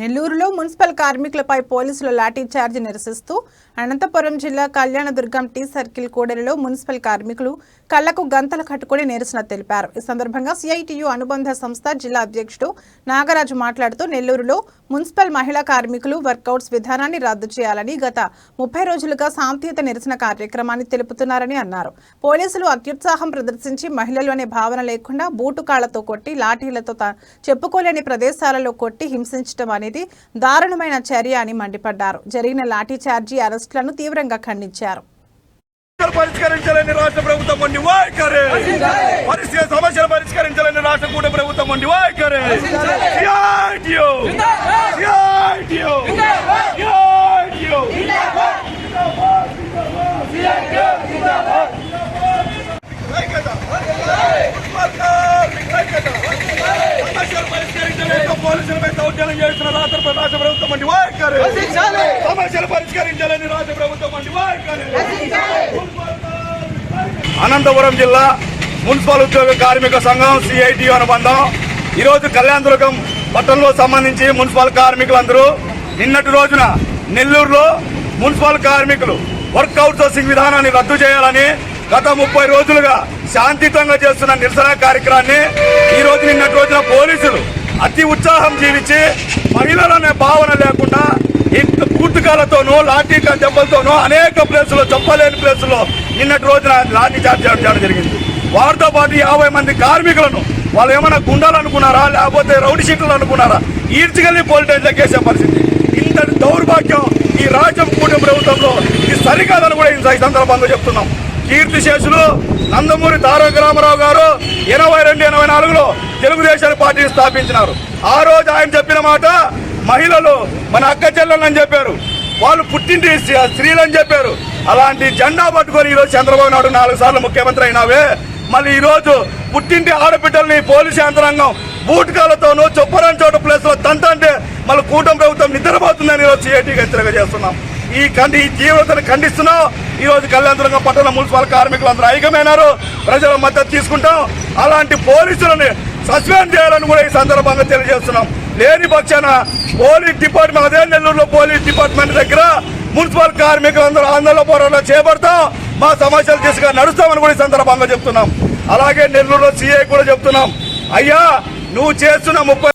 నెల్లూరులో మున్సిపల్ కార్మికులపై పోలీసులు లాఠీ చార్జ్ నిరసిస్తూ అనంతపురం జిల్లా కళ్యాణదుర్గం టీ సర్కిల్ కూడలిలో మున్సిపల్ కార్మికులు కళ్ళకు గంతలు కట్టుకుని నిరసన తెలిపారు. ఈ సందర్భంగా సిఐటియు అనుబంధ సంస్థ జిల్లా అధ్యక్షుడు నాగరాజు మాట్లాడుతూ నెల్లూరులో మున్సిపల్ మహిళా కార్మికులు వర్కౌట్స్ విధానాన్ని రద్దు చేయాలని గత ముప్పై రోజులుగా శాంతియుత నిరసన కార్యక్రమాన్ని తెలుపుతున్నారని అన్నారు. పోలీసులు అత్యుత్సాహం ప్రదర్శించి మహిళలు అనే భావన లేకుండా బూటు కాళ్ళతో కొట్టి లాఠీలతో తా- చెప్పుకోలేని ప్రదేశాలలో కొట్టి హింసించడం అనేది దారుణమైన చర్య అని మండిపడ్డారు. జరిగిన లాఠీ చార్జీ అరెస్టులను తీవ్రంగా ఖండించారు. పరిష్కరించాలని రాష్ట్ర ప్రభుత్వం ఉండి వైఖరి పరిస్థితి సమస్యలు పరిష్కరించాలని రాష్ట్ర కూట ప్రభుత్వం ఉండి వైఖరి పోలీసులపై దౌర్జన్యం చేస్తున్న రాష్ట్ర రాష్ట్ర ప్రభుత్వం వండి వైఖరి సమస్యలు పరిష్కరించాలని రాష్ట్ర ప్రభుత్వం వండి వైఖరి అనంతపురం జిల్లా మున్సిపల్ ఉద్యోగ కార్మిక సంఘం సిఐటి అనుబంధం. ఈరోజు కళ్యాణదుర్గం పట్టణంలో సంబంధించి మున్సిపల్ కార్మికులందరూ నిన్నటి రోజున నెల్లూరులో మున్సిపల్ కార్మికులు వర్క్ అవుట్సోర్సింగ్ విధానాన్ని రద్దు చేయాలని గత ముప్పై రోజులుగా శాంతియుతంగా చేస్తున్న నిరసన కార్యక్రమాన్ని ఈ రోజు నిన్నటి రోజున పోలీసులు అతి ఉత్సాహం జీవించి మహిళలనే భావన లేకుండా ఇంత పూర్తికాలతోనూ లాఠీ దెబ్బలతోనూ అనేక ప్లేసుల్లో చెప్పలేని ప్లేసుల్లో నిన్నటి రోజున లాఠీ చార్జ్ చేయడం జరిగింది. వారితో పాటు యాభై మంది కార్మికులను వాళ్ళు ఏమైనా గుండాలు అనుకున్నారా లేకపోతే రౌడీ షీట్లు అనుకున్నారా? ఈడ్చికెళ్ళి పోలీస్ కేసే పరిస్థితి ఇంతటి దౌర్భాగ్యం ఈ రాజ్యం కూటమి ప్రభుత్వంలో ఇది సరికాదని కూడా ఈ సందర్భంగా చెప్తున్నాం. కీర్తిశేషులు నందమూరి తారక రామారావు గారు ఎనభై రెండు ఎనభై నాలుగులో తెలుగుదేశం పార్టీని స్థాపించినారు. ఆ రోజు ఆయన చెప్పిన మాట మహిళలు మన అక్క చెల్లెలని చెప్పారు. వాళ్ళు పుట్టింటి స్త్రీలు స్త్రీలని చెప్పారు. అలాంటి జెండా పట్టుకొని ఈరోజు చంద్రబాబు నాయుడు నాలుగు సార్లు ముఖ్యమంత్రి అయినావే. మళ్ళీ ఈరోజు పుట్టింటి ఆడబిడ్డల్ని పోలీసు యంత్రాంగం బూటకాలతోనూ చొప్పరం చోట ప్లేస్లో తంతంటే మళ్ళీ కూటమి ప్రభుత్వం నిద్రపోతుందని ఈరోజు సిఐటిగా హెచ్చరిక చేస్తున్నాం. ఈ కండి ఈ తీవ్రతను ఖండిస్తున్నాం. ఈ రోజు కళ్యాణదుర్గం పట్టణ మున్సిపల్ కార్మికులు అందరూ ఐక్యమైనారు ప్రజల మద్దతు తీసుకుంటాం. అలాంటి పోలీసులని సస్పెండ్ చేయాలని కూడా ఈ సందర్భంగా తెలియజేస్తున్నాం. లేని పక్షాన పోలీస్ డిపార్ట్మెంట్ అదే నెల్లూరులో పోలీస్ డిపార్ట్మెంట్ దగ్గర మున్సిపల్ కార్మికులందరూ ఆందోళన పోరాటం చేపడతాం. మా సమస్యలు తీసుకుని నడుస్తామని కూడా ఈ సందర్భంగా చెప్తున్నాం. అలాగే నెల్లూరులో సీఐ కూడా చెప్తున్నాం. అయ్యా నువ్వు చేస్తున్న ముప్పై